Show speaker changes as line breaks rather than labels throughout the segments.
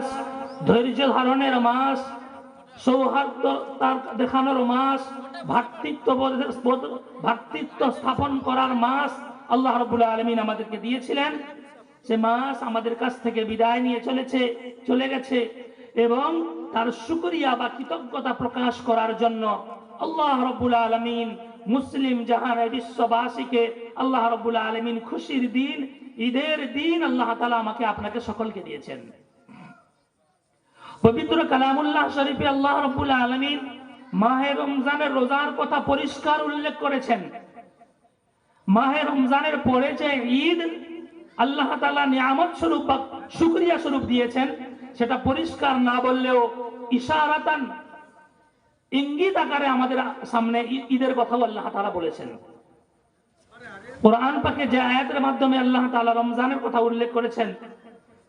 মাস, ধৈর্য ধারণের মাস, সৌহার্দ্য তার দেখানোর মাস বোধ- ভ্রাতৃত্ব স্থাপন করার মাস আল্লাহ রবুল্লা আলমিন আমাদেরকে দিয়েছিলেন। সে মাস আমাদের কাছ থেকে বিদায় নিয়ে চলেছে, চলে গেছে এবং তার শুকরিয়া বা কৃতজ্ঞতা প্রকাশ করার জন্য আল্লাহ রব্বুল আলমিন মুসলিম জাহানের বিশ্ববাসীকে আল্লাহ রব্বুল আলমিন খুশির দিন, ঈদের দিন আল্লাহ তালা আমাকে আপনাকে সকলকে দিয়েছেন। পবিত্র কালামুল্লাহ শরীফে আল্লাহ রব্বুল আলমিন মাহে রমজানের রোজার কথা পরিষ্কার উল্লেখ করেছেন। মাহে রমজানের পরে যে ঈদ, আল্লাহ তালা নিয়ামত স্বরূপ বা শুক্রিয়া স্বরূপ দিয়েছেন, সেটা পরিষ্কার না বললেও ইশারাতান ইঙ্গিত আকারে আমাদের সামনে ঈদের কথাও আল্লাহ তালা বলেছেন। কোরআন পাকে যে আয়াতের মাধ্যমে আল্লাহ তাআলা রমজানের কথা উল্লেখ করেছেন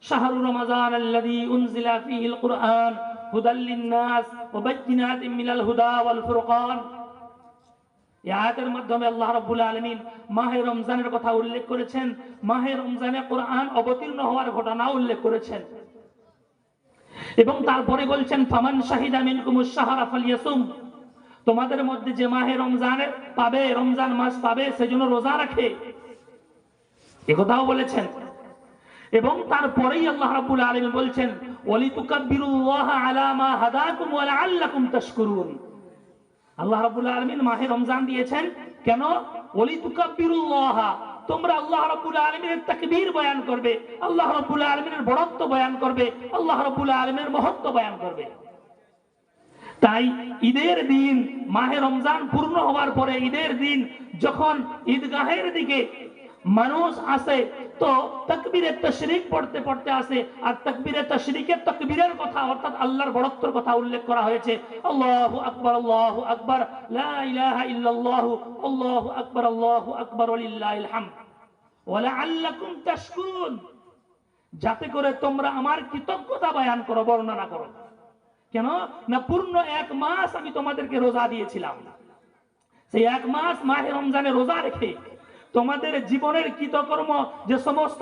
আল্লাযী উনজিলা ফীহিল কুরআন হুদাল লিন-নাস ওয়া বাইয়িনাতিন মিনাল হুদা ওয়াল ফুরকান। এই আয়াতের মাধ্যমে আল্লাহ রাব্বুল আলামিন মাহে রমজানের কথা উল্লেখ করেছেন। মাহে রমজানে কোরআন অবতীর্ণ হওয়ার ঘটনা উল্লেখ করেছেন। এবং তারপরে বলছেন, ফামান শাহিদা মিনকুমুশ শাহরা ফালিয়াসুম। তোমাদের মধ্যে যে মাহে রমজানের পাবে, রমজান মাস পাবে, সেজন্য রোজা রাখে। এ কথাও বলেছেন। এবং তারপরেই আল্লাহ রাব্বুল আলামিন বলছেন ওয়ালি আলা মা হাদাকুম ওয়া লাআল্লাকুম তাশকুরুন। আল্লাহ রাব্বুল আলামিন মাহে রমজান দিয়েছেন, কেন? ওয়ালি তুকাব্বিরুল্লাহ তোমরা আল্লাহ রাব্বুল আলামিনের তাকবীর বয়ান করবে, আল্লাহ রাব্বুল আলামিনের বড়ত্ব বয়ান করবে, আল্লাহ রাব্বুল আলামিনের মহত্ব বয়ান করবে। তাই ঈদের দিন মাহে রমজান পূর্ণ হওয়ার পরে ঈদের দিন যখন ঈদগাহের দিকে মানুষ আসে তো তকবীরে তশরিক পড়তে পড়তে আসে আর তকবীরে তশরিকের তকবীরের কথা অর্থাৎ আল্লাহর বড়ত্বর কথা উল্লেখ করা হয়েছে। আল্লাহু আকবার আল্লাহু আকবার, লা ইলাহা ইল্লাল্লাহু, আল্লাহু আকবার আল্লাহু আকবার, ওয়ালিল্লাহিল হামদ। ওয়ালাআল্লাকুম তাশকুরুন যাতে করে তোমরা আমার কৃতজ্ঞতা বয়ান করো, বর্ণনা করো। কেন? না, পূর্ণ এক মাস আমি তোমাদেরকে রোজা দিয়েছিলাম। সেই এক মাস মাহে রমজানে রোজা রেখে তোমাদের জীবনের কৃতকর্ম যে সমস্ত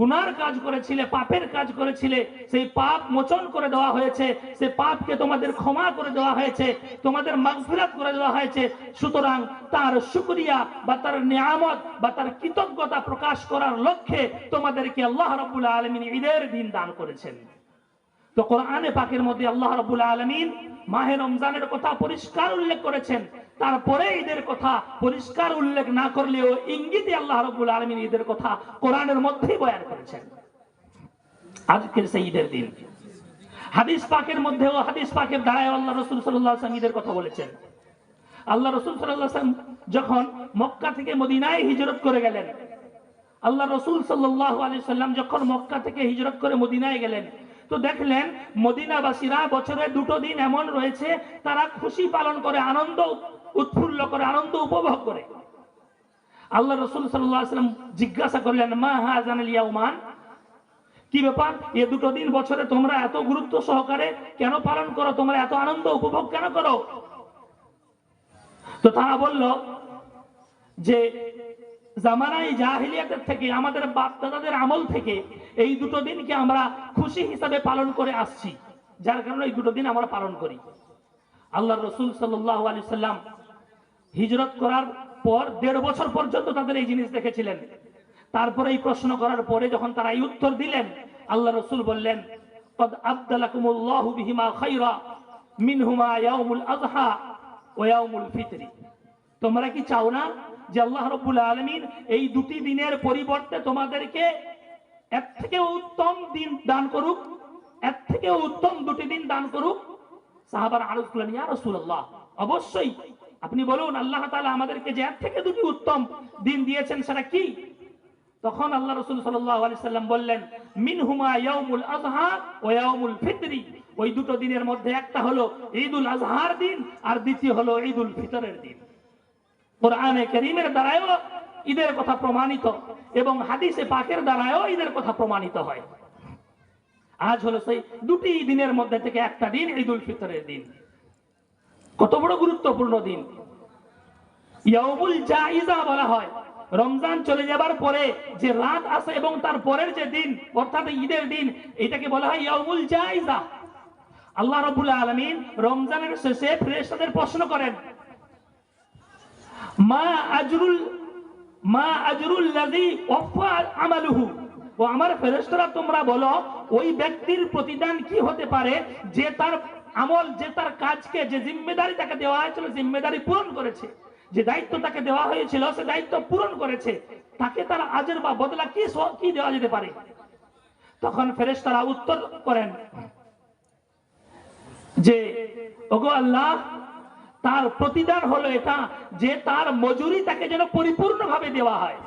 গুনার কাজ করেছিলে, পাপের কাজ করেছিলে, সেই পাপ মোচন করে দেওয়া হয়েছে সেই পাপকে তোমাদের ক্ষমা করে দেওয়া হয়েছে, তোমাদের মাগফিরাত করে দেওয়া হয়েছে। সুতরাং তার শুকরিয়া বা তার নিয়ামত বা তার কৃতজ্ঞতা প্রকাশ করার লক্ষ্যে তোমাদেরকে আল্লাহ রাব্বুল আলামিন ঈদের দিন দান করেছেন। তো কোরআনে পাকের মধ্যে আল্লাহ রাব্বুল আলামিন মাহে রমজানের কথা পরিষ্কার উল্লেখ করেছেন। তারপরে ঈদের কথা পরিষ্কার উল্লেখ না করলেও ইঙ্গিতে আল্লাহ রাব্বুল আলামিন ঈদের কথা কোরআনের মধ্যেই বয়ান করেছেন। আজকের সেই ঈদের দিন। হাদিস পাকের মধ্যেও হাদিস পাকের দ্বারায় আল্লাহ রসুল সাল্লাহ আসলাম ঈদের কথা বলেছেন। আল্লাহ রসুল সাল্লাহ আসলাম যখন মক্কা থেকে মদিনায় হিজরত করে গেলেন, আল্লাহ রসুল সাল্লাহ আলি সাল্লাম যখন মক্কা থেকে হিজরত করে মদিনায় গেলেন, তো দেখলেন মদিনাবাসীরা বছরে দুটো দিন এমন রয়েছে, তারা খুশি পালন করে, আনন্দ উৎফুল্ল করে, আনন্দ উপভোগ করে। আল্লাহ রসুল সাল্লাম জিজ্ঞাসা করলেন, মা হাজান ইয়াউমান কি ব্যাপার? এ দুটো দিন বছরে তোমরা এত গুরুত্ব সহকারে কেন পালন করো? তোমরা এত আনন্দ উপভোগ কেন করো? তো তারা বলল যে জামানাই জাহিলিয়াতের থেকে, আমাদের বাপ দাদাদের আমল থেকে এই দুটো দিনকে আমরা খুশি হিসাবে পালন করে আসছি। যার কারণে এই দুটো দিন আমরা পালন করি। আল্লাহ রসুল সাল্লাহ আলি সাল্লাম হিজরত করার পর দেড় বছর পর্যন্ত তাদের এই জিনিস দেখেছিলেন তারপরে এই প্রশ্ন করার পরে যখন তারা এই উত্তর দিলেন আল্লাহ রসুল বললেন قد أبدلكم الله بهما خيرا منهما يوم الأضحى ويوم الفطر তোমরা কি চাও না যে আল্লাহ রব্বুল আলমিন এই দুটি দিনের পরিবর্তে তোমাদেরকে এর থেকে উত্তম দিন দান করুক এর থেকে উত্তম দুটি দিন দান করুক সাহাবার আরজ করলেন ইয়া রাসূলুল্লাহ অবশ্যই আপনি বলুন, আল্লাহ তাআলা আমাদেরকে যে এর থেকে দুটি উত্তম দিন দিয়েছেন সেটা কি? তখন আল্লাহ রসুল সাল্লাম বললেন, মিনহুমা ইয়াউমুল আযহা ওয়া ইয়াউমুল ফিতরি। ওই দুটো দিনের মধ্যে একটা হলো ঈদুল আজহার দিন আর দ্বিতীয় হলো ঈদুল ফিতরের দিন। কোরআনে করিমের দ্বারাও ঈদের কথা প্রমাণিত এবং হাদিসে পাকের দ্বারাও ঈদের কথা প্রমাণিত হয়। আজ হলো সেই দুটি দিনের মধ্যে থেকে একটা দিন ঈদুল ফিতরের দিন। কত বড় গুরুত্বপূর্ণ দিন। ইয়াউমুল জাইজা বলা হয়। রমজান চলে যাবার পরে যে রাত আসে এবং তার পরের যে দিন, অর্থাৎ ঈদের দিন, এটাকে বলা হয় ইয়াউমুল জাইজা। আল্লাহ রাব্বুল আলামিন রমজানের শেষে ফেরেশতাদের প্রশ্ন করেন, মা আজরুল মা আজরুল লাযী ওয়াফা আমালুহু? ও আমার ফেরেশতারা, তোমরা বলো, ওই ব্যক্তির প্রতিদান কি হতে পারে যে তার আমল যে তার কাজকে, যে জিম্মেদারি তাকে দেওয়া হয়েছিল, জিম্মেদারি পূরণ করেছে। যে দায়িত্ব তাকে দেওয়া হয়েছিল, সে দায়িত্ব পূরণ করেছে। তাকে তার আজের বা বদলা কি কি দেওয়া যেতে পারে? তখন ফেরেশতারা উত্তর করেন যে, ওগো আল্লাহ, তার প্রতিদান হলো এটা যে তার মজুরি তাকে যেন পরিপূর্ণভাবে দেওয়া হয়।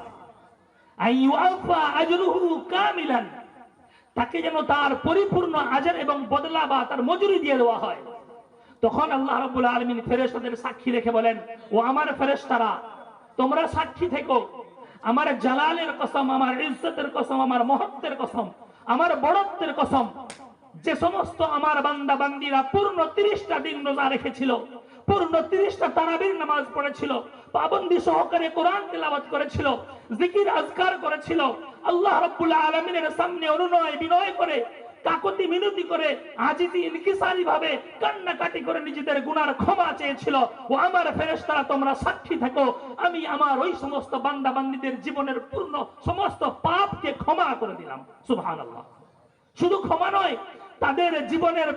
আই ইউআফা আজরুহু কামিলান। তাকে যেন তার পরিপূর্ণ আজার এবং বদলা বা তার মজুরি দিয়ে দেওয়া হয়। তখন আল্লাহ রাব্বুল আলামিন ফেরেশতাদের সাক্ষী রেখে বলেন, ও আমার ফেরেশতারা, তোমরা সাক্ষী থেকো। আমার জালালের কসম, আমার ইজ্জতের কসম, আমার মহত্বের কসম, আমার বড়ত্বের কসম, যে সমস্ত আমার বান্দা বান্দিরা পূর্ণ তিরিশটা দিন রোজা রেখেছিল পূর্ণ তিরিশটা তারাবির নামাজ পড়েছিল। পাবন্দি সহকারে কোরআন করেছিল, জিকির আজকার করেছিল। আল্লাহ রাব্বুল আলামিনের সামনে অনুনয় বিনয় করে, কাকতি মিনতি করে ইনকিসারি ভাবে কান্নাকাটি করে নিজেদের গুনার ক্ষমা চেয়েছিল। ও আমার ফেরেশতারা, তোমরা সাক্ষী থাকো, আমি আমার ওই সমস্ত বান্দা বান্দিদের জীবনের পূর্ণ সমস্ত পাপকে ক্ষমা করে দিলাম। শুধু ক্ষমা নয় তাদের জীবনের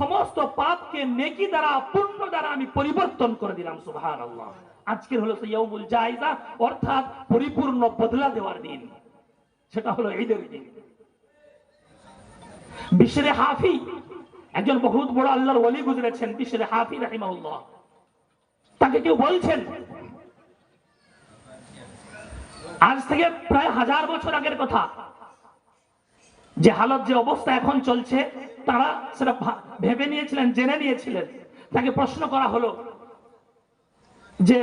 সমস্ত পাপকে নেকি দ্বারা, পুণ্য দ্বারা আমি পরিবর্তন করে দিলাম, সুবহানাল্লাহ। আজকের হলো ইয়াউমুল জায়জা, অর্থাৎ পরিপূর্ণ বদলা দেওয়ার দিন। সেটা হলো ঈদের দিন। বিশরে হাফি, একজন বহুত বড় আল্লাহর ওলি গুজরেছেন, বিশরে হাফি রাহিমাউল্লাহ তাকে কেউ বলছেন, আজ থেকে প্রায় হাজার বছর আগের কথা যে হালত যে অবস্থা এখন চলছে, তারা সেটা ভেবে নিয়েছিলেন, জেনে নিয়েছিলেন। তাকে প্রশ্ন করা হলো যে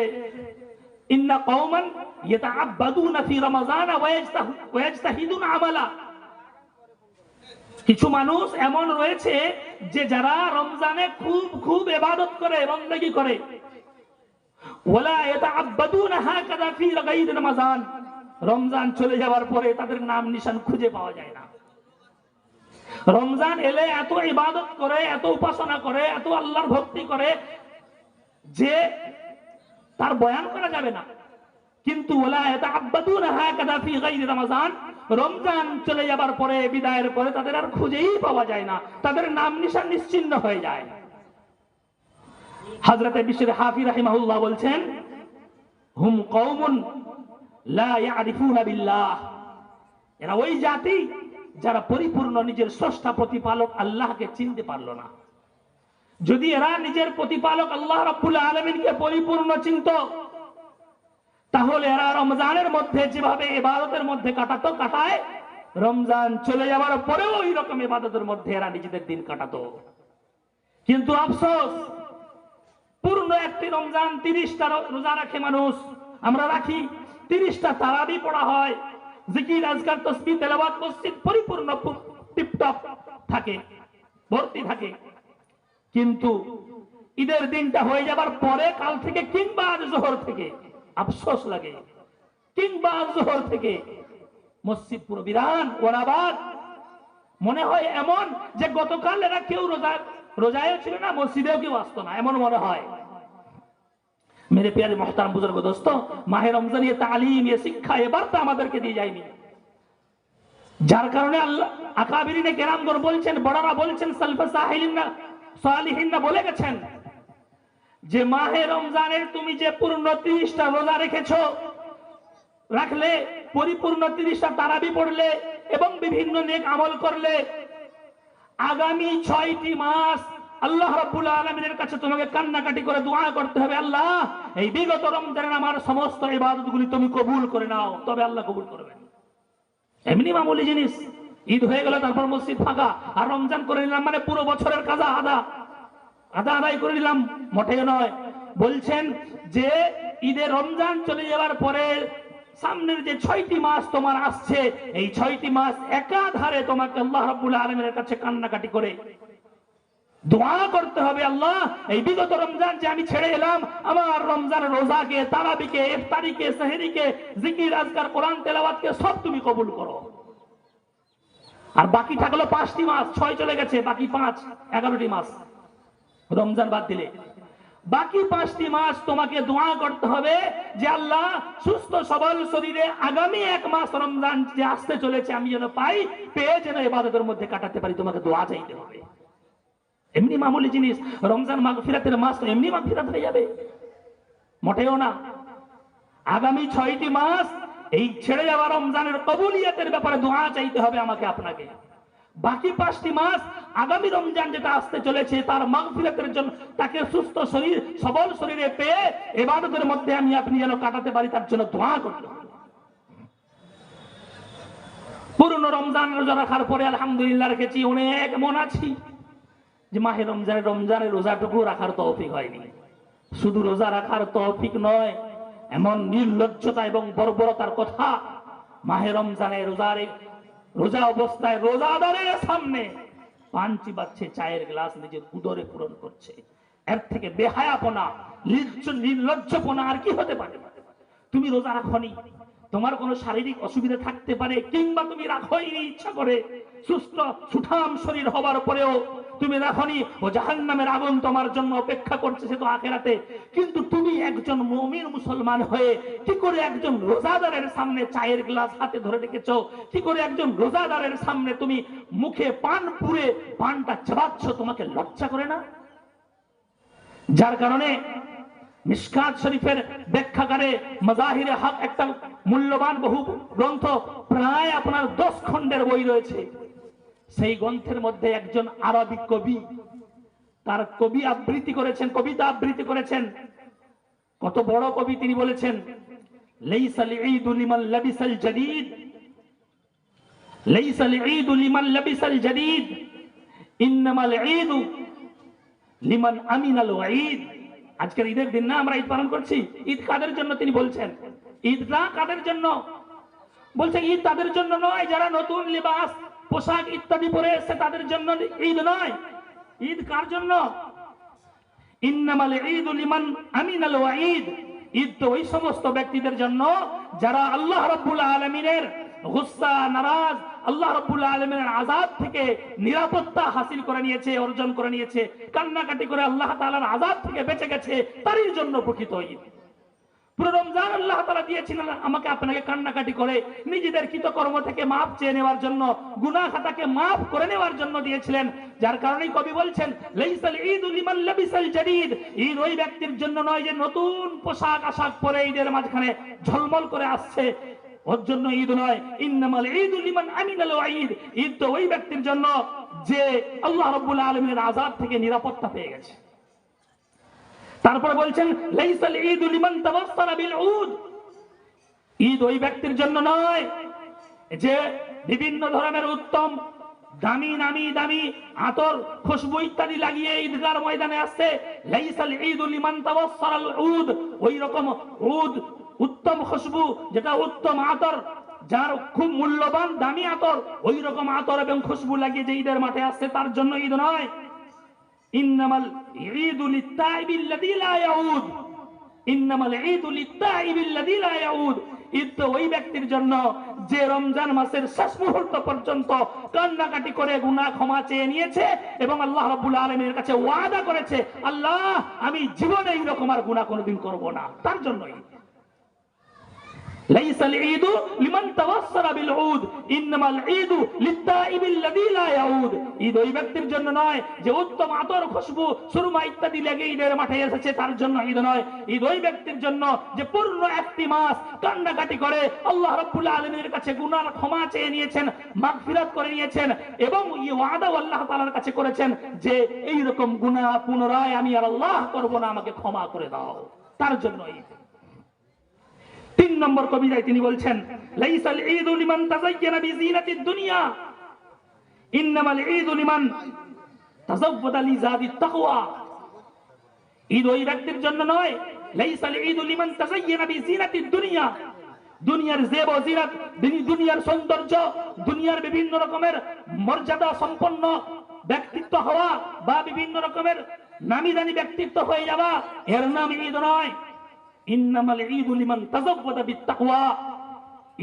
কিছু মানুষ এমন রয়েছে যে যারা রমজানে খুব খুব এবাদত করে, বন্দেগি করে। রমজান। চলে যাওয়ার পরে তাদের নাম নিশান খুঁজে পাওয়া যায় না। রমজান এলে এত ইবাদত করে, এত উপাসনা করে, এত আল্লাহর ভক্তি করে যে তার বয়ান করা যাবে না। কিন্তু ওলা ইয়াতাআব্বাদুনা হাকাযা ফি গায়রি রমাযান রমজান চলে যাবার পরে, বিদায়ের পরে তাদের আর খুঁজেই পাওয়া যায় না। তাদের নাম নিশান নিশ্চিন্ন হয়ে যায়। হযরতে বিশর হাফি রাহিমাহুল্লাহ বলছেন, হুম কওমুন লা ইয়ারিফুনা বিল্লাহ। এরা ওই জাতি যারা পরিপূর্ণ নিজের স্রষ্টা প্রতিপালক আল্লাহকে চিনতে পারল না। যদি এরা নিজের প্রতিপালক আল্লাহ রাব্বুল আলামিনকে পরিপূর্ণ চিনত, তাহলে এরা রমজানের মধ্যে যেভাবে ইবাদতের মধ্যে কাটাতো, কাটায়, রমজান চলে যাওয়ার পরেও ওই রকম ইবাদতের মধ্যে এরা নিজেদের দিন কাটাতো। কিন্তু আফসোস, পূর্ণ একটি রমজান তিরিশটা রোজা রাখে মানুষ। আমরা রাখি, তিরিশটা তারাবি পড়া হয়। জিকির, আজকার তসবি তেলাবাদ মসজিদ পরিপূর্ণ টিপটপ থাকে, ভর্তি থাকে। কিন্তু ঈদের দিনটা হয়ে যাবার পরে কাল থেকে কিংবা আজ জোহর থেকে আফসোস লাগে। কিংবা আজ জোহর থেকে মসজিদ পুরো বিরান, ওরাবাদ। মনে হয় এমন যে গতকাল এরা কেউ রোজা রোজায় ছিল না, মসজিদেও কেউ আসতো না, এমন মনে হয়। মেরে প্যারে মহতারাম বুজুর্গ দোস্ত মাহে রমজান ইয়ে তালিম ইয়ে শিক্ষা এ বার্তা আমাদেরকে দিয়ে যায়নি। যার কারণে আল্লাহ আকাবিরিনে কেরামগর বলছেন, বড়রা বলছেন, সালফা সাহিলিনা সালিহিনা বলে গেছেন যে, মাহে রমজানের তুমি যে পূর্ণ তিরিশটা রোজা রেখেছো, রাখলে, পরিপূর্ণ তিরিশটা তারাবি পড়লে এবং বিভিন্ন নেক আমল করলে, আগামী ছয়টি মাস আল্লাহ রাব্বুল আলামিনের কাছে তোমাকে কান্নাকাটি করে দোয়া করতে হবে, আল্লাহ। এই বিগত রমজানের আমার সমস্ত ইবাদতগুলি তুমি কবুল করে নাও, তবে আল্লাহ কবুল করবেন এমনি মামুলি জিনিস, ঈদ হয়ে গেল, তারপর মসজিদ ফাঁকা, আর রমজান করে নিলাম মানে পুরো বছরের কাজা আদা। আদা আদায় করে নিলাম, মোটেও নয়। বলছেন যে, ঈদে রমজান চলে যাওয়ার পরে সামনের যে ছয়টি মাস তোমার আসছে, এই ছয়টি মাস একাধারে তোমাকে আল্লাহ রাব্বুল আলমের কাছে কান্নাকাটি করে। দোয়া করতে হবে আল্লাহ। এই বিগত রমজান যে আমি ছেড়ে এলাম, আমার রমজান রোজাকে, তারাবিকে, ইফতারিকে, সেহরিকে, জিকির, আজকার, কোরআন, তেলাওয়াতকে সব তুমি কবুল করো। আর বাকি থাকল পাঁচটি মাস, ছয় চলে গেছে, বাকি পাঁচ, এগারোটি মাস। রমজান বাদ দিলে। বাকি পাঁচটি মাস তোমাকে দোয়া করতে হবে যে আল্লাহ, সুস্থ, সবল শরীরে আগামী এক মাস রমজান যে আসতে চলেছে, আমি যেন পাই, পেয়ে যেন এবাদতের মধ্যে কাটাতে পারি, তোমাকে দোয়া চাইতে হবে। এমনি মামুলি জিনিস, রমজান মাঘ ফিরাতের মাস তো এমনি মাঘ ফিরাত হয়ে যাবে। মোটেও না। আগামী ছয়টি মাস এই ছেড়ে যাওয়া রমজানের কবুলিয়াতের ব্যাপারে দোয়া চাইতে হবে আমাকে আপনাকে। বাকি পাঁচটি মাস আগামী রমজান যেটা আসতে চলেছে, তার মাগফিরাতের জন্য তাকে সুস্থ শরীর, সবল শরীরে পেয়ে এবাদতের মধ্যে আমি আপনি যেন কাটাতে পারি, তার জন্য দোয়া করতে পুরনো রমজান রোজা রাখার পরে আলহামদুলিল্লাহ রেখেছি, অনেক মন আছি। যে মাহে রমজানে রমজানের রোজাটুকু রাখার তৌফিক হয়নি। শুধু রোজা রাখার তৌফিক নয়, এমন নির্লজ্জতা এবং বর্বরতার কথা মাহে রমজানে রোজারে, রোজা অবস্থায় রোজাদারের সামনে পান চিবাচ্ছে চায়ের গ্লাস নিজের উদরে পূরণ করছে। এর থেকে বেহায়াপনা নির্লজ্জ- নির্লজ্জপনা আর কি হতে পারে? তুমি রোজা রাখনি? তোমার কোনো শারীরিক অসুবিধা থাকতে পারে কিংবা তুমি রাখোই ইচ্ছা করে, সুস্থ, সুঠাম শরীর হবার পরেও তুমি রাখনি, ও জাহান নামের আগুন তোমার জন্য অপেক্ষা করছে সে তো আখেরাতে। কিন্তু তুমি একজন মমিন মুসলমান হয়ে কি করে একজন রোজাদারের সামনে চায়ের গ্লাস হাতে ধরে রেখেছ? কি করে একজন রোজাদারের সামনে তুমি মুখে পান পুরে পানটা চাবাচ্ছ, তোমাকে লজ্জা করে না? যার কারণে মিসকাত শরীফের ব্যাখ্যাকারে মাজাহিরে হক একটা মূল্যবান বহু গ্রন্থ প্রায় আপনার দশ খণ্ডের বই রয়েছে। সেই গ্রন্থের মধ্যে একজন আরবি কবি, তার কবি আবৃত্তি করেছেন, কবিতা আবৃত্তি করেছেন। কত বড় কবি তিনি বলেছেন লিমান আমিনাল ঈদ আজকের ঈদের দিন না আমরা ঈদ পালন করছি। ঈদ কাদের জন্য তিনি বলছেন? ঈদটা কাদের জন্য? বলছে ঈদ তাদের জন্য নয়, যারা নতুন লিবাস, পোশাক ইত্যাদি পরে এসছে তাদের জন্য ঈদ নয়। ঈদ কার জন্য? ঈদ ঈদ তো ওই সমস্ত ব্যক্তিদের জন্য যারা আল্লাহ রাব্বুল আলামিনের গুসা, নারাজ, আল্লাহ রাব্বুল আলামিনের আযাব থেকে নিরাপত্তা হাসিল করে নিয়েছে, অর্জন করে নিয়েছে, কান্নাকাটি করে আল্লাহ তাআলার আযাব থেকে বেঁচে গেছে, তারই জন্য প্রকৃত ঈদ। পুরো রমজান আল্লাহ তালা আমাকে আপনাকে কান্নাকাটি করে, নিজেদের কৃতকর্ম থেকে মাপ চেয়ে নেওয়ার জন্য গুনাহ খাতাকে মাফ করে নেওয়ার জন্য দিয়েছিলেন, যার কারণেই কবি বলছেন ঈদ ওই ব্যক্তির জন্য নয় যে নতুন পোশাক আশাক পরে ঈদের মাঝখানে ঝলমল করে আসছে ওর জন্য ঈদ নয় ইন্নামাল ঈদুল লিমান আমিনাল ঈদ ঈদ তো ওই ব্যক্তির জন্য যে আল্লাহ রাব্বুল আলামিনের আযাব থেকে নিরাপত্তা পেয়ে গেছে। তারপরে বলছেন, লাইসাল ঈদ লিমান তাওয়াসসালা বিল উদ। ঈদ ওই ব্যক্তির জন্য নয় যে বিভিন্ন ধরনের উত্তম, দামি, নামি, দামি, আতর, খুশবু ইত্যাদি লাগিয়ে ঈদগার ময়দানে আসছে। লাইসাল ঈদ লিমান তাওয়াসসাল উদ। ওই রকম উদ উত্তম খুশবু, যেটা উত্তম আতর, যার খুব মূল্যবান, দামি আতর ওই রকম আতর এবং খুশবু লাগিয়ে যে ঈদের মাঠে আসছে, তার জন্য ঈদ নয়। ইন্নামাল ঈদু লিত্তাইবিল্লাযী লা ইয়াউদ। ইন্নামাল ঈদু লিত্তাইবিল্লাযী লা ইয়াউদ। ঈদ তো ওই ব্যক্তির জন্য যে রমজান মাসের শেষ মুহূর্ত পর্যন্ত কান্নাকাটি করে গুনাহ ক্ষমা চেয়ে নিয়েছে এবং আল্লাহ রাব্বুল কাছে ওয়াদা করেছে, আল্লাহ, আমি জীবনে এইরকম আর গুনাহ কোনোদিন করব না। তার জন্যই ليس العيد لمن توصل بالعود انما العيد للتائب الذي لا يعود ঈদ ওই ব্যক্তির জন্য নয় যে উত্তম আতর খুশবু সুরমা ইত্যাদি লেগে ঈদের মাঠে এসেছে তার জন্য ঈদ নয় ঈদ ওই ব্যক্তির জন্য যে পূর্ণ একটি মাস কান্নাকাটি করে আল্লাহ রাব্বুল আলামিনের কাছে গুনার ক্ষমা চেয়ে নিয়েছেন মাগফিরাত করে নিয়েছেন এবং এই ওয়াদা আল্লাহ তাআলার কাছে করেছেন যে এই রকম গুনাহ পুনরায় আমি আর আল্লাহ করব না আমাকে ক্ষমা করে দাও তার জন্য ঈদ তিন নম্বর কবিতায় তিনি বলছেন, লাইসাল ঈদু লিমান তাযায়্যানা বিজিনাতিদ দুনিয়া, ইন্নামাল ঈদু লিমান তাযাওয়াদা লিজাদিত তাকওয়া। ঈদ ওই ব্যক্তির জন্য নয়, লাইসাল ঈদু লিমান তাযায়্যানা বিজিনাতিদ দুনিয়া। দুনিয়ার জেব ও জিনাত দুনিয়ার সৌন্দর্য, দুনিয়ার বিভিন্ন রকমের মর্যাদা সম্পন্ন ব্যক্তিত্ব হওয়া বা বিভিন্ন রকমের নামি দামি ব্যক্তিত্ব হয়ে যাওয়া, এর নাম ঈদ নয়। ইন্নামাল ঈদুল লিমান তাযাব্বাদা বিত্তাকওয়া।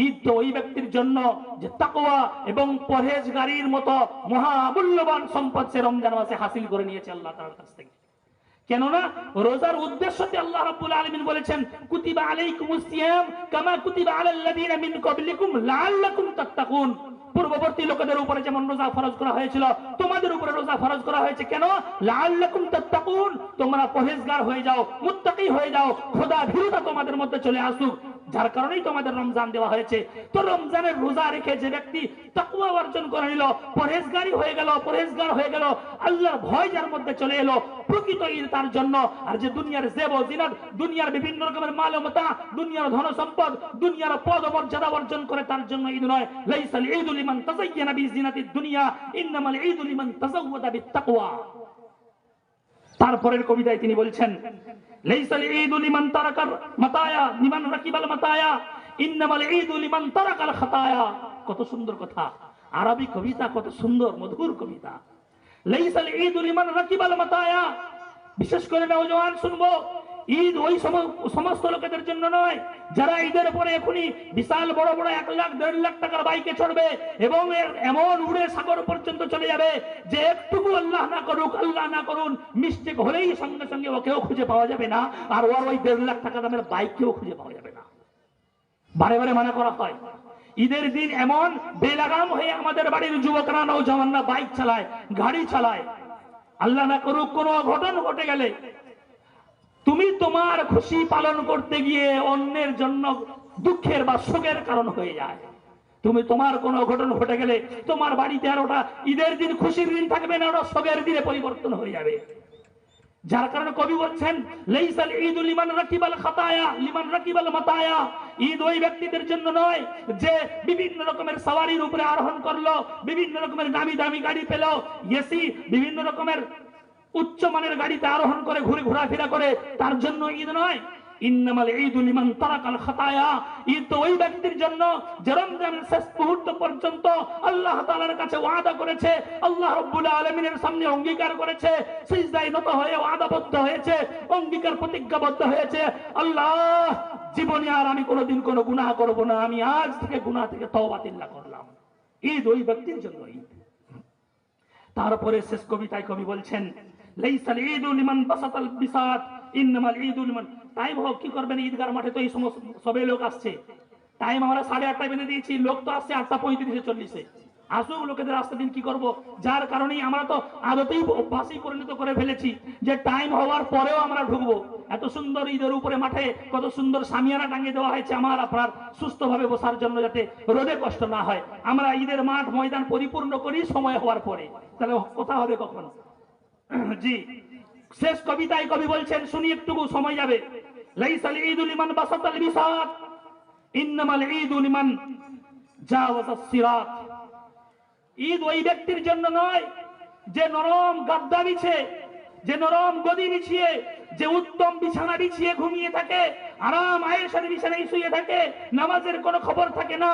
ঈদ তো ওই ব্যক্তির জন্য যে তাকওয়া এবং পরহেজগারির মতো মহামূল্যবান সম্পদ সে রমজান মাসে হাসিল করে নিয়েছে আল্লাহ তাআলার কাছ থেকে। কেননা রোজার উদ্দেশ্যতে আল্লাহ রাব্বুল আলামিন বলেছেন, কুতিবা আলাইকুমুস সিয়াম কামা কুতিবা আলাল লাযিনা মিন ক্বাবলিকুম লাআল্লাকুম তাত্তাকুন। পূর্ববর্তী লোকেদের উপরে যেমন রোজা ফরজ করা হয়েছিল, তোমাদের উপরে রোজা ফরজ করা হয়েছে কেন? তোমরা পরহেজগার হয়ে যাও, মুত্তাকি হয়ে যাও, খোদা ভীরুতা তোমাদের মধ্যে চলে আসুক। যার কারণেই তোমাদের রমজান দেওয়া হয়েছে। তো রমজানের রোজা রেখে যে ব্যক্তি তাকওয়া অর্জন করে নিল, পরহেজগারি হয়ে গেল, পরহেজগার হয়ে গেল, আল্লাহর ভয় যার মধ্যে চলে এলো, প্রকৃত ঈদ তার জন্য। আর যে দুনিয়ার জেব ও জিনাত, দুনিয়ার বিভিন্ন রকমের মালমতা দুনিয়ার ধন সম্পদ, দুনিয়ার পদ মর্যাদা অর্জন করে তার জন্য ঈদ নয়। লাইসাল ঈদু লিমান তাযায়্যানা বিজিনাতিদ দুনিয়া, ইন্নামাল ঈদু লিমান তাযাওয়াদা বিত্তাকওয়া তারপরের কবিতায় তিনি বলছেন মাতায়া খাতায়া। কত সুন্দর কথা। আরবি কবিতা কত সুন্দর, মধুর কবিতা। লাইসাল ঈদু লিমান রাকিবাল মাতায়া। বিশেষ করে নওজওয়ান শুনব ঈদ ওই সম- সমস্ত লোকেদের জন্য নয়, যারা ঈদের পরে এখনই বিশাল বড় বড় এক লাখ, দেড় লাখ টাকার বাইকে চড়বে এবং এমন উড়ে সাগর পর্যন্ত চলে যাবে যে একটুকু আল্লাহ না করুক, আল্লাহ না করুন মিস্টেক হলেই সঙ্গে সঙ্গে ওকেও খুঁজে পাওয়া যাবে না, আর ওর ওই দেড় লাখ টাকা দামের বাইককেও খুঁজে পাওয়া যাবে না। বারে বারে মানা করা হয়, ঈদের দিন এমন বেলাগাম হয়ে আমাদের বাড়ির যুবকরা নৌজওয়ানরা বাইক চালায়, গাড়ি চালায়। আল্লাহ না করুক কোনো অঘটন ঘটে গেলে তুমি তোমার খুশি পালন করতে গিয়ে অন্যের জন্য দুঃখের বা শোকের কারণ হয়ে যায়। তুমি তোমার কোনো ঘটনা ঘটে গেলে তোমার বাড়িতে আর ওটা ঈদের দিন, খুশির দিন থাকবে না, ওটা শোকের দিনে পরিবর্তন হয়ে যাবে। যার কারণে কবি বলছেন, লাইসাল ঈদ লিমান রাকিবাল খাতায়া, লিমান রাকিবাল মাতায়া। ঈদ ওই ব্যক্তিদের জন্য নয় যে বিভিন্ন রকমের সাওয়ারির উপরে আরোহণ করল, বিভিন্ন রকমের দামি দামি গাড়ি পেল। এসি বিভিন্ন রকমের উচ্চ মানের গাড়িতে আরোহণ করে, ঘুরে ঘোরাফেরা করে, তার জন্য ঈদ নয়। অঙ্গীকার প্রতিজ্ঞাবদ্ধ হয়েছে। আল্লাহ, জীবনে আর আমি কোনোদিন কোনো গুনাহ করব না, আমি আজ থেকে গুনাহ থেকে তওবা তিল্লা করলাম। ঈদ ওই ব্যক্তির জন্য ঈদ। তারপরে শেষ কবিতায় কবি বলছেন টাইম আমরা তো আদতেই পরিণত করে ফেলেছি যে টাইম হওয়ার পরেও আমরা ঢুকবো। এত সুন্দর ঈদের উপরে মাঠে কত সুন্দর সামিয়ানা টাঙিয়ে দেওয়া হয়েছে আমার, আপনার সুস্থভাবে বসার জন্য যাতে রোদে কষ্ট না হয়। আমরা ঈদের মাঠ, ময়দান পরিপূর্ণ করি সময় হওয়ার পরে। তাহলে কথা হবে কখন? জি। শেষ কবিতায় কবি বলছেন, শুনি একটুকু, সময় যাবে। লাইসাল ঈদুল ইমান বাসাতাল বিসাত ইন্নামাল ঈদুল ইমান জাওয়াজাস সিরাত ঈদ ওই ব্যক্তির জন্য নয় যে নরম গাদ্দা বিছে, যে নরম গদি বিছিয়ে, যে উত্তম বিছানা বিছিয়ে ঘুমিয়ে থাকে, আরাম আয়েশার বিছানায় শুয়ে থাকে, নামাজের কোনো খবর থাকে না।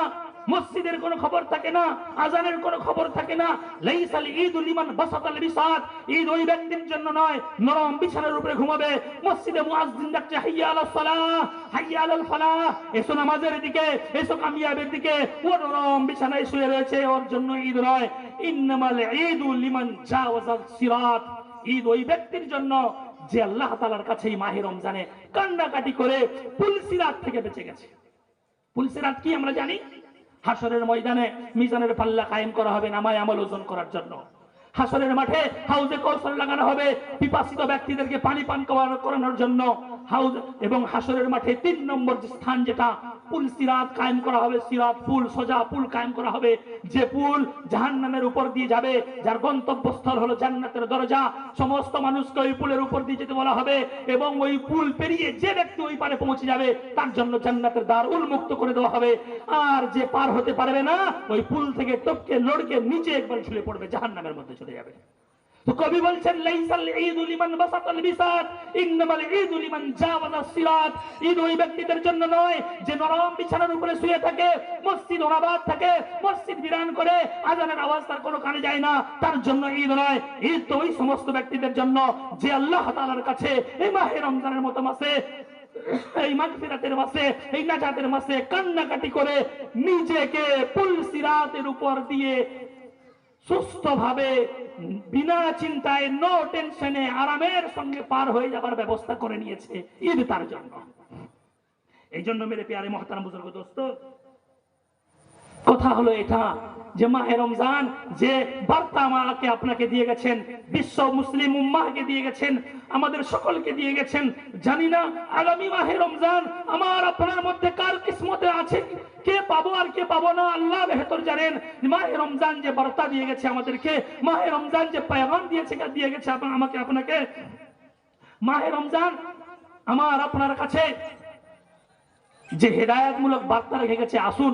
মসজিদের কোনো খবর থাকে না, আজানের কোনো খবর থাকে না। লাইসাল ঈদুল ইমান বাসাতাল বিসাত ঈদ ওই ব্যক্তির জন্য নয়, নরম বিছানার উপরে ঘুমাবে। মসজিদে মুয়াজ্জিন ডাকছে, হাইয়া আলাস সালাহ, হাইয়া আলাল ফালাহ। এসো নামাজের দিকে, এসো কামিয়াবের দিকে। ও নরম বিছানায় শুয়ে রয়েছে, ওর জন্য ঈদ নয়। ইন্নামাল ঈদুল লিমান জাওয়াজাল সিরাত। ঈদ ওই ব্যক্তির জন্য যে আল্লাহ তাআলার কাছে এই মাহে রমজানে কান্নাকাটি করে পুলসিরাত থেকে বেঁচে গেছে। পুলসিরাত কি আমরা জানি? হাসরের ময়দানে মিজানের পাল্লা কায়েম করা হবে, নামায় আমল ওজন করার জন্য। হাসরের মাঠে হাউজে কৌশল লাগানো হবে পিপাসিত ব্যক্তিদেরকে পানি পান করা- করানোর জন্য। হাউজ এবং হাসরের মাঠে তিন নম্বর স্থান যেটা পুল সিরাত কায়েম করা হবে, সিরাত পুল সোজা পুল কায়েম করা হবে। যে পুল জাহান্নামের উপর দিয়ে যাবে, যার গন্তব্যস্থল হলো জান্নাতের দরজা, সমস্ত মানুষকে ওই পুলের উপর দিয়ে যেতে বলা হবে এবং ওই পুল পেরিয়ে যে ব্যক্তি ওই পারে পৌঁছে যাবে, তার জন্য জান্নাতের দ্বার উন্মুক্ত করে দেওয়া হবে। আর যে পার হতে পারবে না, ওই পুল থেকে টপকে লড়কে নিচে একবার ঝুলে পড়বে, জাহান্নামের মধ্যে চলে যাবে। কবি বলছেন, লাইসাল ঈদ লিমান বাসাতাল বিসাত ইন্নামাল ঈদ লিমান জাওয়াজা সিরাত। ঈদ ওই ব্যক্তিদের জন্য নয়, যে নরম বিছানার উপরে শুয়ে থাকে, মসজিদ ওনাবাদ থাকে, মসজিদ বিরান করে, আজানের আওয়াজ তার কোনো কানে যায় না, তার জন্য ঈদ নয়। ঈদ তো ওই সমস্ত ব্যক্তিদের জন্য যে আল্লাহ তাআলার কাছে এই মাহে রমজানের মতো মাসে, এই মাগফিরাতের মাসে, এই নাজাতের মাসে কান্নাকাটি করে নিজেকে পুল সিরাতের উপর দিয়ে সুস্থভাবে, বিনা চিন্তায় নো টেনশনে আরামের সঙ্গে পার হয়ে যাবার ব্যবস্থা করে নিয়েছে ঈদ তার জন্য। এই জন্য মেরে পেয়ারে মহতারাম বুজুর্গ, দোস্ত কথা হলো এটা যে মাহে রমজান যে বার্তা আমাকে আপনাকে দিয়ে গেছেন, বিশ্ব মুসলিম উম্মাহকে দিয়ে গেছেন, আমাদের সকলকে দিয়ে গেছেন, জানি না আগামী মাহে রমজান আমার আপনার মধ্যে কার কিসমতে আছে, কে পাবো আর কে পাবো না, আল্লাহ বেহতর জানেন, মাহে রমজান যে বার্তা দিয়ে গেছে আমাদেরকে, মাহে রমজান যে পেগাম দিয়েছে দিয়ে গেছে আমাকে আপনাকে। মাহে রমজান আমার আপনার কাছে যে হেদায়তমূলক বার্তা রেখে গেছে, আসুন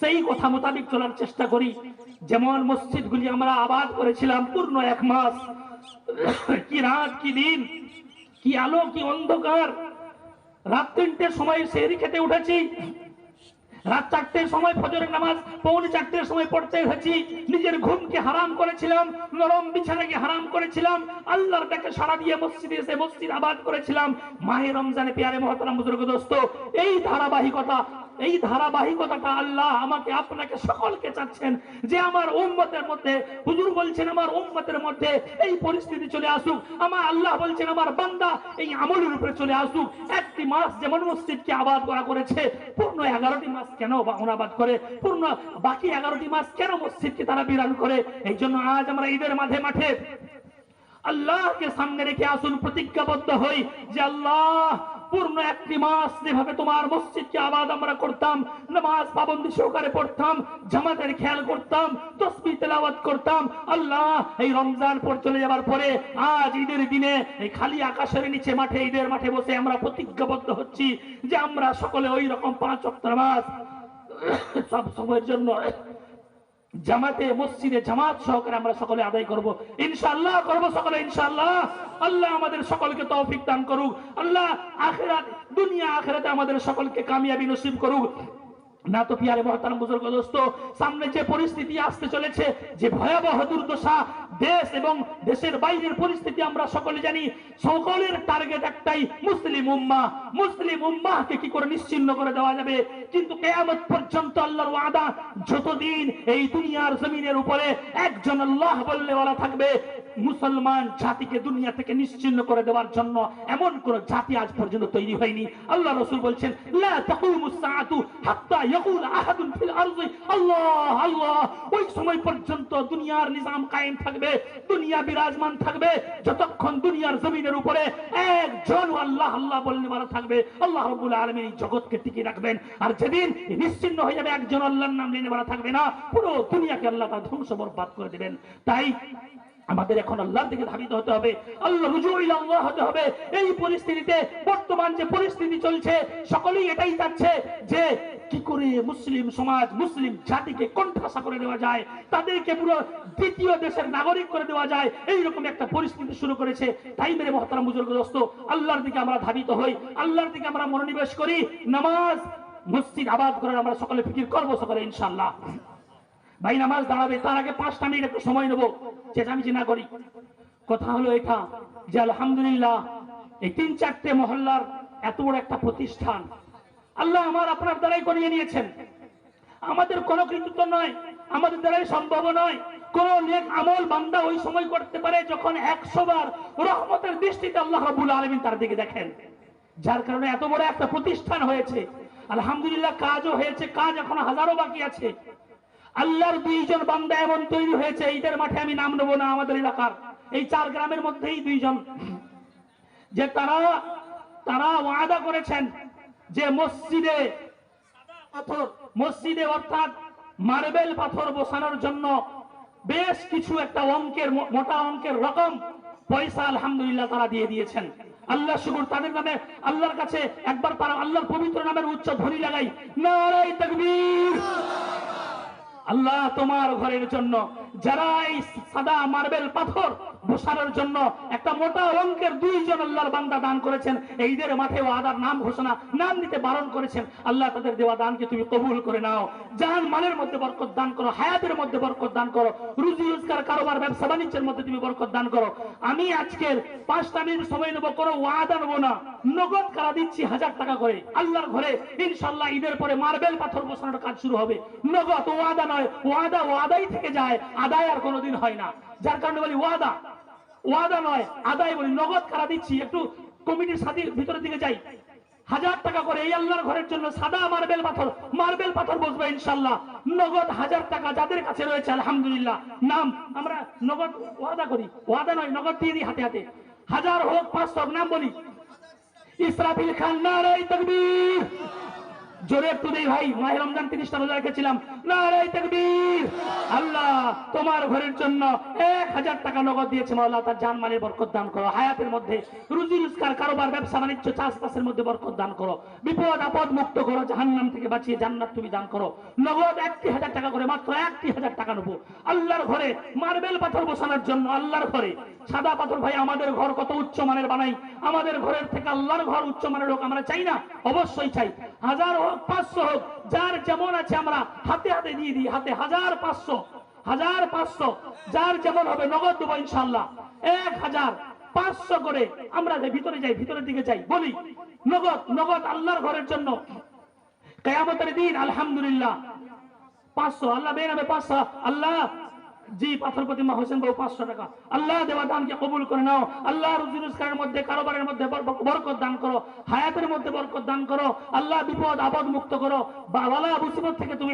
সেই কথা মোতাবেক চলার চেষ্টা করি। যেমন মসজিদগুলি আমরা আবাদ করেছিলাম পূর্ণ এক মাস। কি রাত, কি দিন, কি আলো, কি অন্ধকার। রাত তিনটের সময় সেহরি খেতে উঠেছি। রাত চারটের সময় ফজরের নামাজ, পৌনে চারটের সময় পড়তে এসেছি নিজের ঘুমকে হারাম করেছিলাম, নরম বিছানাকে হারাম করেছিলাম। আল্লাহর ডাকে সারা দিয়ে মসজিদে এসে মসজিদ আবাদ করেছিলাম। মাহে রমজানে পেয়ারে মহতারাম বুজুর্গ দোস্ত, এই ধারাবাহিকতা এই ধারাবাহিকতাটা আল্লাহ আমাকে, আপনাকে, সকলকে চাচ্ছেন যে আমার উম্মতের মধ্যে, হুজুর বলছেন আমার উম্মতের মধ্যে এই পরিস্থিতি চলে আসুক। আমার আল্লাহ বলছেন আমার বান্দা এই আমলের উপরে চলে আসুক। একটি মাস যেমন মসজিদকে আবাদ করা করেছে, পূর্ণ এগারোটি মাস কেন অনাবাদ করে, পূর্ণ বাকি এগারোটি মাস কেন মসজিদকে তারা বিরান করে? এই জন্য আজ আমরা ঈদের মাঝে মাঠে আল্লাহকে সামনে রেখে আসুন, প্রতিজ্ঞাবদ্ধ হই যে আল্লাহ পূর্ণ একটি মাস যেভাবে তোমার মসজিদকে আবাদ আমরা করতাম, নামাজ পাবন্দি সহকারে পড়তাম, জামাতের খেয়াল করতাম, তসবি তেলাওয়াত করতাম, আল্লাহ এই রমজান পর চলে যাবার পরে আজ ঈদের দিনে এই খালি আকাশের নিচে মাঠে, ঈদের মাঠে বসে আমরা প্রতিজ্ঞাবদ্ধ হচ্ছি যে আমরা সকলে ওই রকম পাঁচ অক্ট নামাজ সব সময়ের জন্য জামাতে, মসজিদে জামাত সহকারে আমরা সকলে আদায় করব। ইনশাল্লাহ করব সকলে ইনশাল্লাহ আল্লাহ আমাদের সকলকে তৌফিক দান করুক। আল্লাহ আখেরাত, দুনিয়া আখেরাতে আমাদের সকলকে কামিয়াবি নসিব করুক। সামনে যে পরিস্থিতি আসতে চলেছে, যে ভয়াবহ দুর্দশা, দেশ এবং দেশের বাইরের পরিস্থিতি আমরা সকলে জানি, সকলের টার্গেট একটাই মুসলিম উম্মাহ মুসলিম উম্মাহকে কি করে নিশ্চিন্ন করে দেওয়া যাবে? কিন্তু কেয়ামত পর্যন্ত আল্লাহর ওয়াদা, যতদিন এই দুনিয়ার জমিনের উপরে একজন আল্লাহ বললে বলা থাকবে মুসলমান জাতিকে দুনিয়া থেকে নিশ্চিন্ন করে দেওয়ার জন্য এমন কোন জাতি আজ পর্যন্ত তৈরি হয়নি। আল্লাহ রসুল বলছেন ওই সময় পর্যন্ত দুনিয়ার নিজাম কায়েম থাকবে, দুনিয়া বিরাজমান থাকবে, যতক্ষণ দুনিয়ার জমিনের উপরে একজন আল্লাহ আল্লাহ বললে বলা থাকবে। আল্লাহ রাব্বুল আলামিন এই জগৎকে টিকিয়ে রাখবেন। আর যেদিন নিশ্চিন্ন হয়ে যাবে, একজন আল্লাহর নাম নিয়ে থাকবে না। পুরো দুনিয়াকে আল্লাহ তার ধ্বংস বরবাদ করে দেবেন। তাই আমাদের এখন আল্লাহর দিকে ধাবিত হতে হবে আল্লাহ রুজু আল্লাহ হতে হবে। এই পরিস্থিতিতে বর্তমান যে পরিস্থিতি চলছে, সকলেই এটাই চাচ্ছে যে কি করে মুসলিম সমাজ, মুসলিম জাতিকে কণ্ঠাসা করে দেওয়া যায়, তাদেরকে পুরো দ্বিতীয় দেশের নাগরিক করে দেওয়া যায়, এইরকম একটা পরিস্থিতি শুরু করেছে। তাই মেরে মহতারাম বুজুর্গ দোস্ত, আল্লাহর দিকে আমরা ধাবিত হই, আল্লাহর দিকে আমরা মনোনিবেশ করি, নামাজ, মসজিদ আবাদ করার আমরা সকলে ফিকির করব সকলে ইনশাল্লাহ ভাই, নামাজ দাঁড়াবে, তার আগে পাঁচটা মিনিট একটু সময় নেব। চেঁচামেচি না করি। কথা হলো এটা যে, আলহামদুলিল্লাহ, এই তিন চারটে মহল্লার এত বড় একটা প্রতিষ্ঠান। আল্লাহ আমার আপনার দ্বারাই করিয়ে নিয়েছেন। আমাদের কোনো কৃতিত্ব নয়, আমাদের দ্বারাই সম্ভব নয়। কোন নেক আমল বান্দা ওই সময় করতে পারে যখন একশো বার রহমতের দৃষ্টিতে আল্লাহ রাবুল আলমিন তার দিকে দেখেন। যার কারণে এত বড় একটা প্রতিষ্ঠান হয়েছে। আলহামদুলিল্লাহ, কাজও হয়েছে, কাজ এখন হাজারো বাকি আছে। আল্লাহর দুইজন বান্দা এমন তৈরি হয়েছে, ঈদের মাঠে আমি নাম নেব না আমাদের এলাকার। এই চার গ্রামের মধ্যেই দুইজন। যে তারা তারা ওয়াদা করেছেন যে মসজিদে পাথর, মসজিদে অর্থাৎ মার্বেল পাথর বসানোর জন্য বেশ কিছু একটা অঙ্কের মোটা অঙ্কের রকম পয়সা আলহামদুলিল্লাহ তারা দিয়ে দিয়েছেন। আল্লাহ শুকুর, তাদের নামে আল্লাহর কাছে একবার তারা, আল্লাহর পবিত্র নামের উচ্চ ধ্বনি লাগাই নারাই তাকবীর। আল্লাহ তোমার ঘরের জন্য যারা সাদা মার্বেল পাথর বসানোর জন্য একটা মোটা অঙ্কের দুইজন আল্লাহর বান্দা দান করেছেন। ঈদের মাঠে ওয়াদার নাম ঘোষণা, নাম দিতে বারণ করেছেন। আল্লাহ তাদের দেওয়া দানকে তুমি কবুল করে নাও। জান মালের মধ্যে বরকত দান করো, হায়াতের মধ্যে বরকত দান করো, রুজি রোজগার, কারোবার, ব্যবসা বাণিজ্যের মধ্যে তুমি বরকত দান করো। আমি আজকের পাঁচটা মিনিট সময় নেব, কোনো ওয়াদা নেব না। নগদ কারা দিচ্ছি? হাজার টাকা করে। আল্লাহর ঘরে ইনশাল্লাহ ঈদের পরে মার্বেল পাথর বসানোর কাজ শুরু হবে। নগদ ওয়াদা নয়, ওয়াদা ওয়াদাই থেকে যায়। আদায় আর কোনোদিন হয় না। যার কারণে বলি ওয়াদা। ওয়াদা নয়, আদায় বলি নগদ কারা দিচ্ছি, একটু কমিটির সাথে ভিতরের দিকে যাই। হাজার টাকা করে এই আল্লাহর ঘরের জন্য সাদা মার্বেল পাথর মার্বেল পাথর বসবে ইনশাল্লাহ নগদ হাজার টাকা যাদের কাছে রয়েছে, আলহামদুলিল্লাহ। নাম, আমরা নগদ ওয়াদা করি। ওয়াদা নয়, নগদ দিয়ে দিই হাতে হাতে। হাজার হোক পাঁচশো নাম বলি। ইসরাফিল খান নারাই তকবীর। জোরে একটু দেই ভাই, মাহে রমজান তিরিশটা রোজা রেখেছিলাম। আল্লাহ, তোমার ঘরের জন্য এক হাজার টাকা নগদ দিয়েছে মাওলা, তার জান মালের বরকত দান করো। হায়াতের মধ্যে রুজি রোজগার, কারোবার, ব্যবসা, বাণিজ্য, চাষবাসের মধ্যে বরকত দান করো। বিপদ, আপদ মুক্ত করো, জাহান্নাম থেকে বাঁচিয়ে জান্নাত তুমি দান করো। নগদ একটি হাজার টাকা করে মাত্র একটি হাজার টাকা নেব। আল্লাহর ঘরে মার্বেল পাথর বসানোর জন্য আল্লাহর ঘরে সাদা পাথর ভাই, আমাদের ঘর কত উচ্চ মানের বানাই? আমাদের ঘরের থেকে আল্লাহর ঘর উচ্চ মানের হোক আমরা চাই না? অবশ্যই চাই। হাজার হোক, পাঁচশো হোক, যার যেমন আছে আমরা হাতে হাতে দিয়ে দিই, হাতে হাজার পাঁচশো হাজার পাঁচশো, যার যেমন হবে নগদ দেবো ইনশাল্লাহ এক হাজার পাঁচশো করে আমরা ভিতরে যাই, ভিতরের দিকে যাই, বলি, নগদ নগদ আল্লাহর ঘরের জন্য। কেয়ামতের দিন, আলহামদুলিল্লাহ। পাঁচশো, আল্লাহ বের হবে পাঁচশো, আল্লাহ জি পাথর প্রতিমা হোসেন বাবু পাঁচশো টাকা। আল্লাহ দেওয়া দানকে কবুল করে নাও। আল্লাহ রুজি রোজগারের মধ্যে, কারোবারের মধ্যে বর- বরকত দান করো। হায়াতের মধ্যে বরকত দান করো। আল্লাহ বিপদ, আপদ মুক্ত করো। বাবালা মুসিবত থেকে তুমি